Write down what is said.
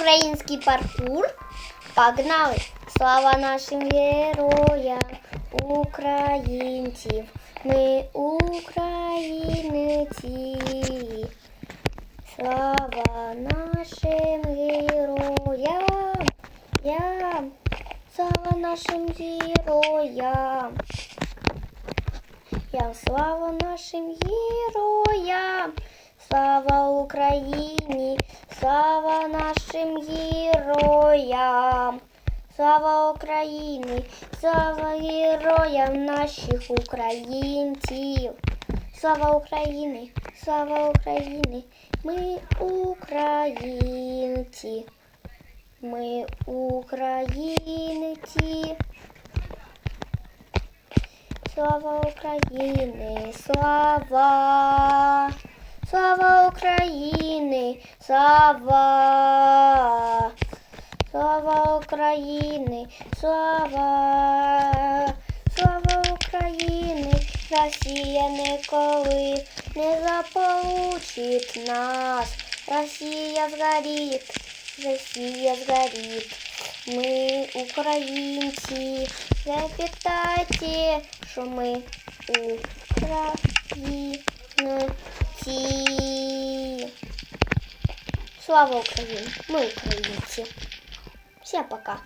український паркур. Погнали! Слава нашим героям, українців. Ми українці. Слава нашим героям. Ям. Слава нашим героям. Я слава нашим героям. Слава Україні, слава нашим героям. Слава Україні, слава героям наших українців. Слава Україні, слава Україні, ми українці. Ми українці. Слава Україні, слава, слава Україні, Слава, слава Україні, слава, слава Україні, Росія ніколи не заполучить нас. Росія згорить, Росія згорить. Ми українці, запитайте, що ми українці. Слава Україні! Ми українці. Всім пока.